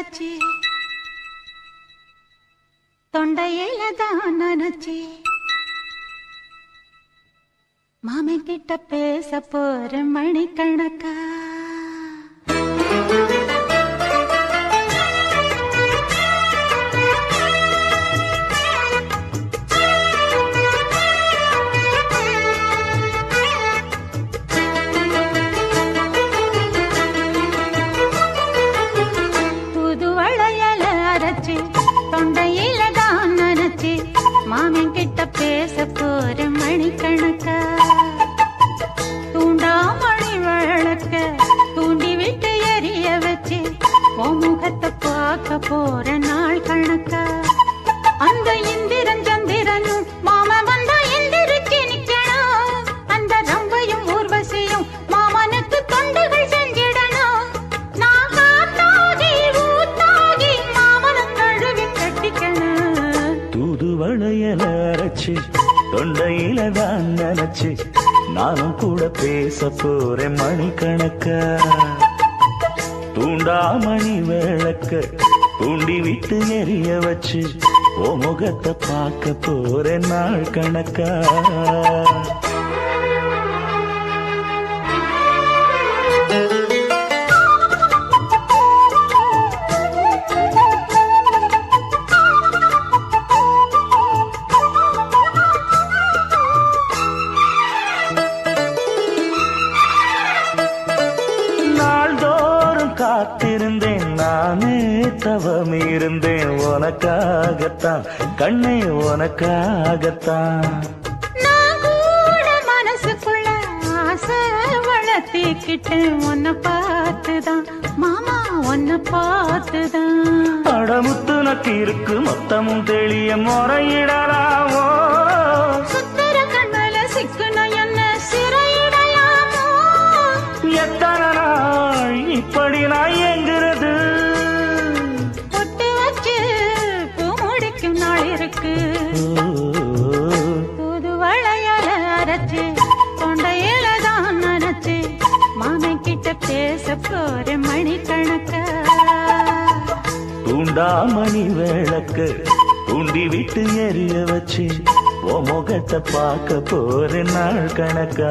நினைச்சி. தொண்டையில தான் நினைச்சி. மாமி கிட்ட பேச போற மணிக்கணக்கா. கணக்க. தூண்டாமணி விளக்க தூண்டி விட்டு எரிய வச்சு ஓ முகத்தை பார்க்க போற நாள் கணக்கா. உனக்காகத்தான். கண்ணே உனக்காகத்தான். மனசுக்குள்ள ஆசை வளர்த்திக்கிட்டேன் உன்னை பார்த்துதான். மாமா உன்னை பார்த்துதான். அடமுத்து நக்கு இருக்கு மொத்தமும் தெளிய முறையிடலாமோ. பேச போற மணிக்கணக்கா தூண்டாமணி விளக்கு தூண்டி விட்டு எரிய வச்சு ஓ முகத்தை பார்க்க போற நாள் கணக்கா.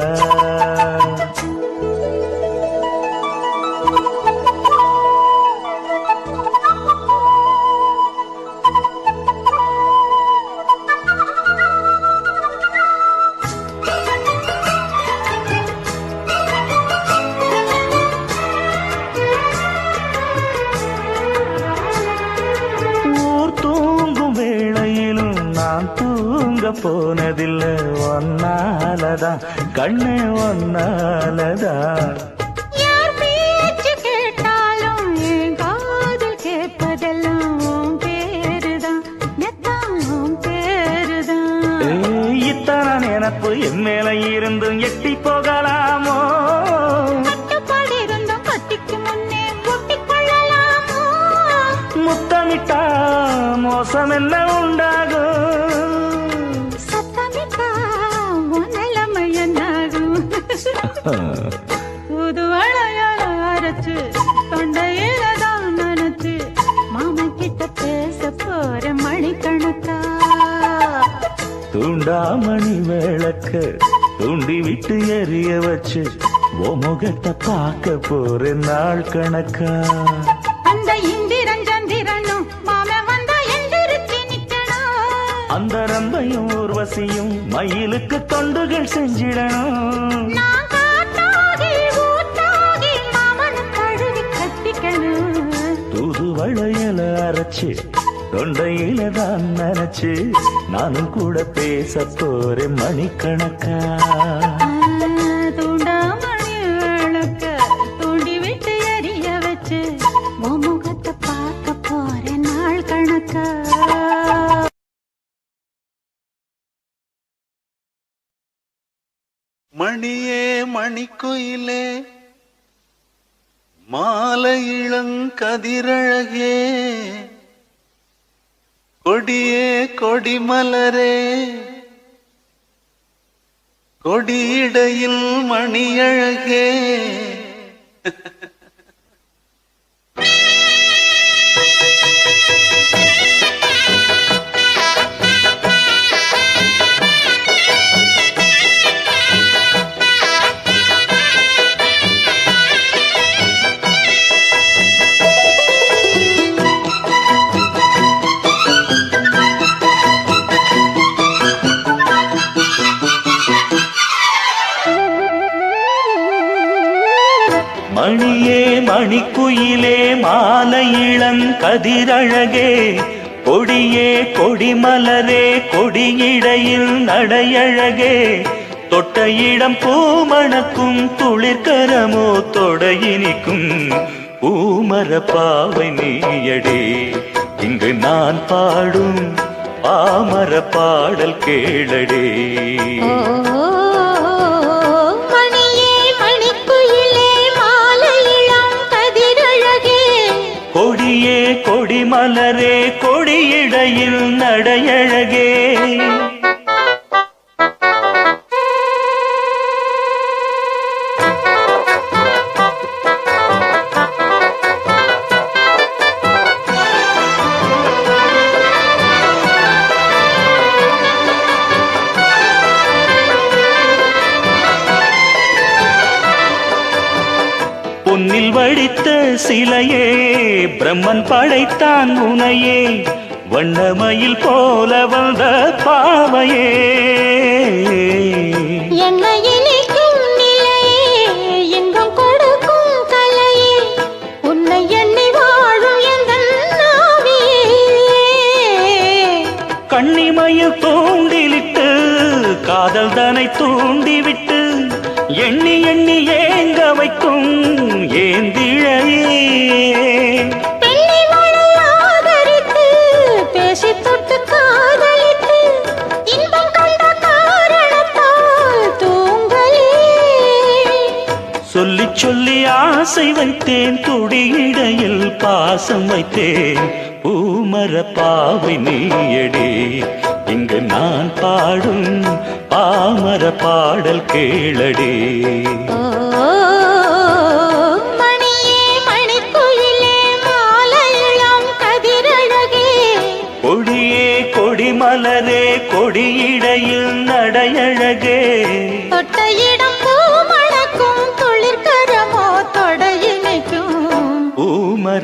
போனதில்லை ஒன்னாலதான். கண்ணே ஒன்னாலதான். இத்தனை நினப்பு என் மேல இருந்தும் எட்டி போகலாமோ? முத்தமிட்டா மோசம் என்ன புது வளையால அரைச்சு தொண்டையில தான் நினைச்சு மாமன் கிட்ட பேச போற மணிக்கணக்கா. தூண்டாமணி விளக்க தூண்டி விட்டு எரிய வச்சு ஓ முகத்தை பார்க்க போறேன் நாள் கணக்கா. அந்த இந்திரன் சந்திரனும் மாமன் வந்தா எந்திரிச்சு நிக்கணும். அந்த ரம்பையும் ஊர்வசியும் மயிலுக்கு தொண்டுகள் செஞ்சிடணும். அரைச்சு தொண்டையில தான் நினைச்சு நானும் கூட பேச போறேன் மணிக்கணக்கா. மணியே மணிக்குயிலே மாலை இளங்கதிரழகே. கொடியே கொடிமலரே கொடியிடையில் மணியழகே. மணிக்குயிலே மாலையிளங் கதிரழகே கொடியே கொடிமலரே கொடியிடையில் நடையழகே. தொட்ட இடம் பூமணக்கும் துளிர்கரமோ தொடையினிக்கும் பூமர பாவை நீயடே. இங்கு நான் பாடும் பாமர பாடல் கேளடே. கொடியே கொடிமலரே கொடியிடையில் நடையழகே. பொன்னில் வடித்த சிலையே பிரம்மன் படைத்தான் உனையே. வண்ணமயில் போல வந்த பாவையே. கண்ணிமயில் தூண்டிலிட்டு காதல் தனை தூண்டிவிட்டு எண்ணி எண்ணி ஏங்க வைக்கும் ஏந்திழையே. சொல்லி ஆசை வைத்தேன் துடியிடையில் பாசம் வைத்தேன். பூமர பாவை நீயடே இங்கு நான் பாடும் பாமர பாடல் கேளடே. கொடியே கொடிமலரே கொடியிடையில்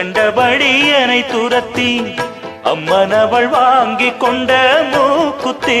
கண்டபடி என்னை துரத்தி அம்மன் அவள் வாங்கி கொண்ட மூக்குத்தி.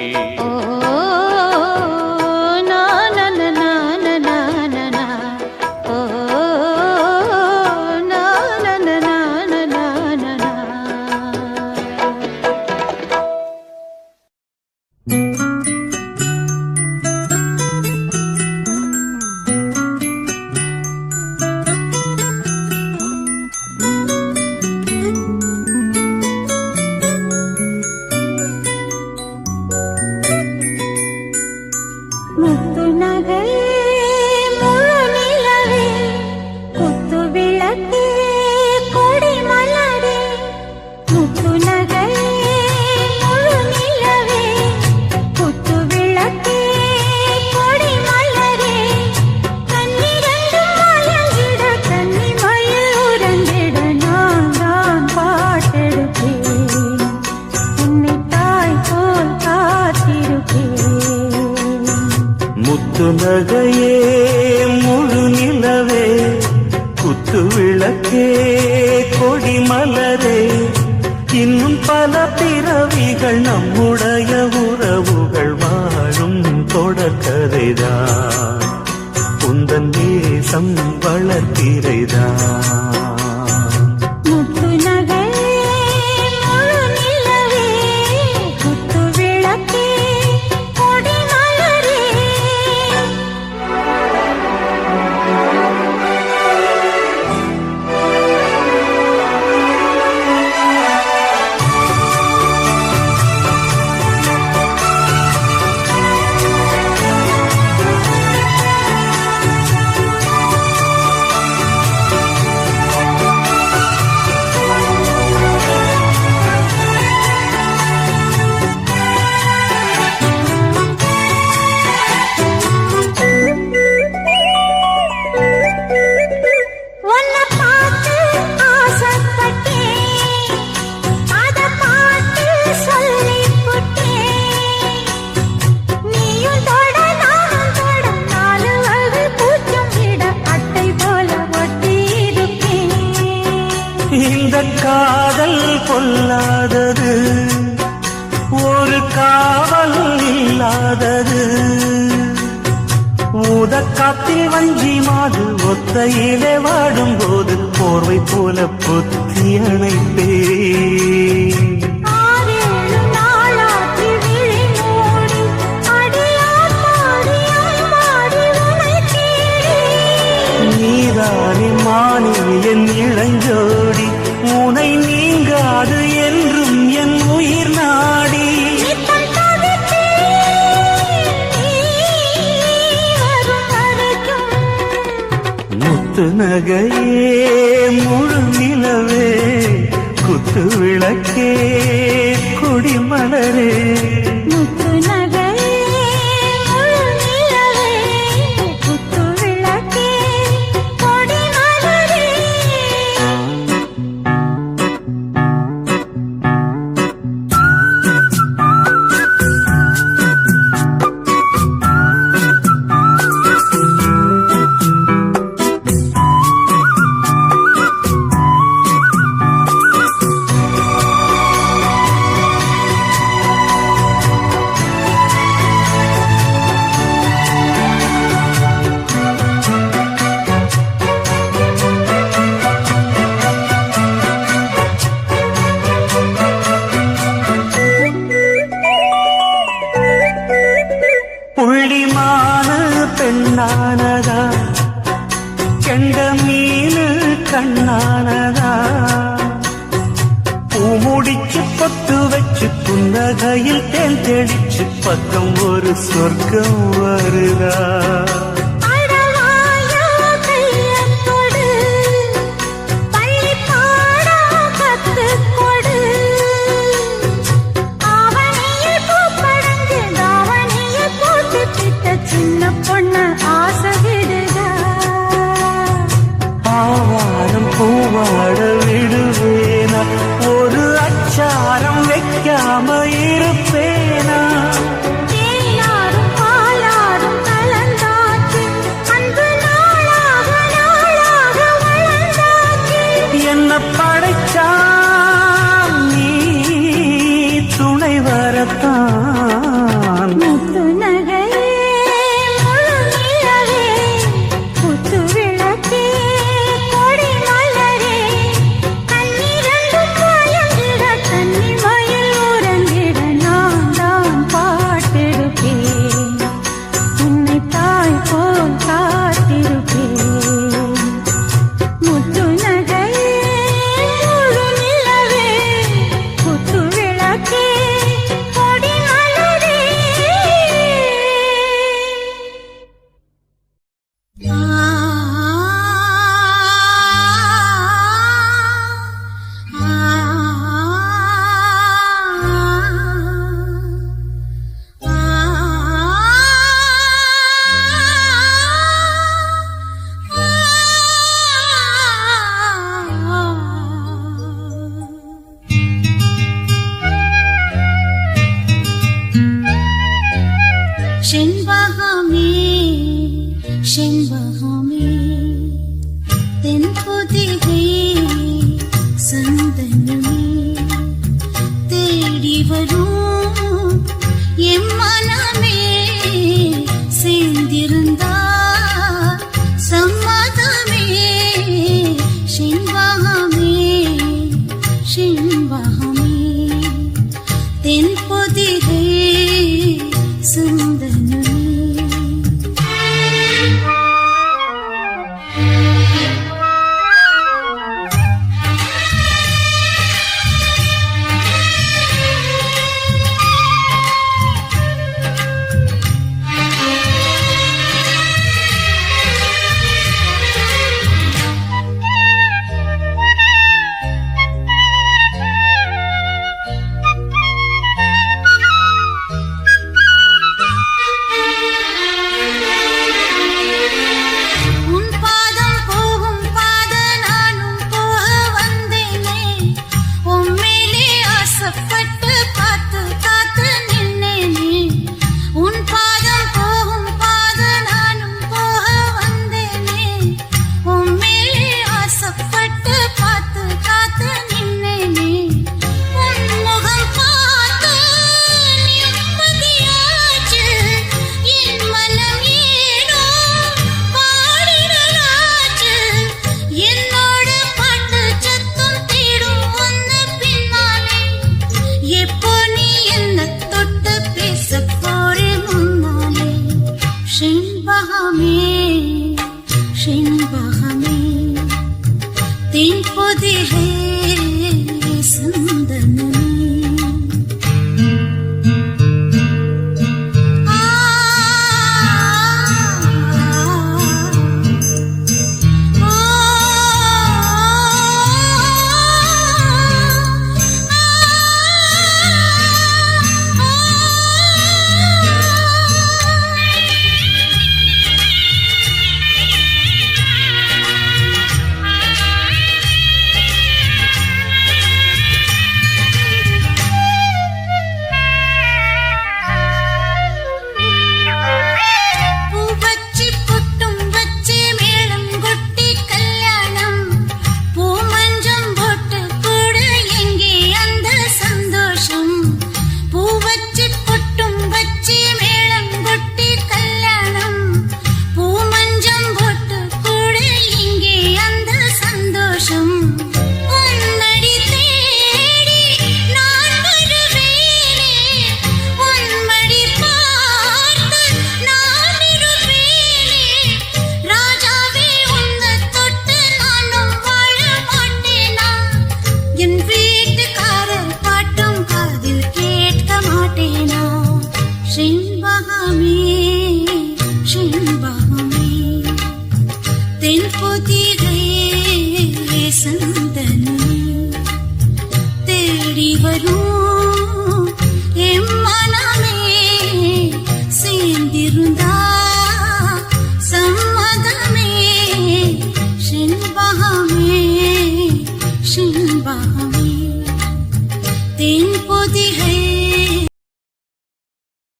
திருவிளக்கே கொடி மலரே இன்னும் பல பிறவிகள் நம்முடைய உறவுகள் வாழும் தொடர்கதைதான். உந்தன் நேசம் வளர்த்திரைதான். காதல் பொல்லாதது ஒரு காவல் இல்லாதது. ஊதக்காத்தில் வஞ்சி மாது ஒத்தையிலே வாடும் போது போர்வை போல புத்தி அணைப்பே நீதானே மாணி என் இளைஞர் துணை நீங்காது என்றும் என் உயிர் நாடி. முத்து நகையே முழு நிலவே குத்து விளக்கே குடிமலரே புன்னகையில் தேன் தெளிச்சு பக்கம் ஒரு சொர்க்கம் வருதா?